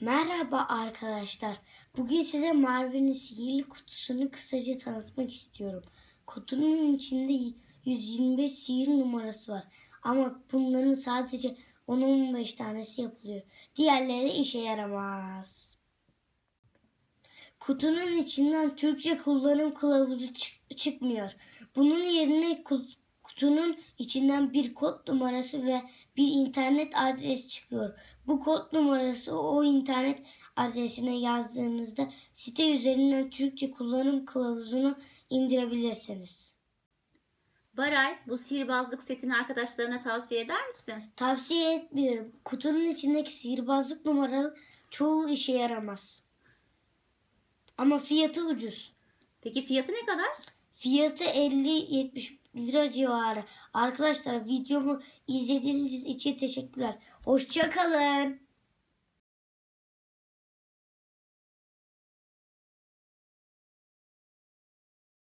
Merhaba arkadaşlar. Bugün size Marvin'in sihirli kutusunu kısaca tanıtmak istiyorum. Kutunun içinde 125 sihir numarası var. Ama bunların sadece 10-15 tanesi yapılıyor. Diğerleri işe yaramaz. Kutunun içinden Türkçe kullanım kılavuzu çık- çıkmıyor. Bunun yerine ku- kutunun içinden bir kod numarası ve bir internet adresi çıkıyor. Bu kod numarası o internet adresine yazdığınızda site üzerinden Türkçe kullanım kılavuzunu indirebilirsiniz. Baray, bu sihirbazlık setini arkadaşlarına tavsiye eder misin? Tavsiye etmiyorum. Kutunun içindeki sihirbazlık numaralı çoğu işe yaramaz. Ama fiyatı ucuz. Peki fiyatı ne kadar? Fiyatı 50-70 lira civarı. Arkadaşlar videomu izlediğiniz için teşekkürler. Hoşçakalın.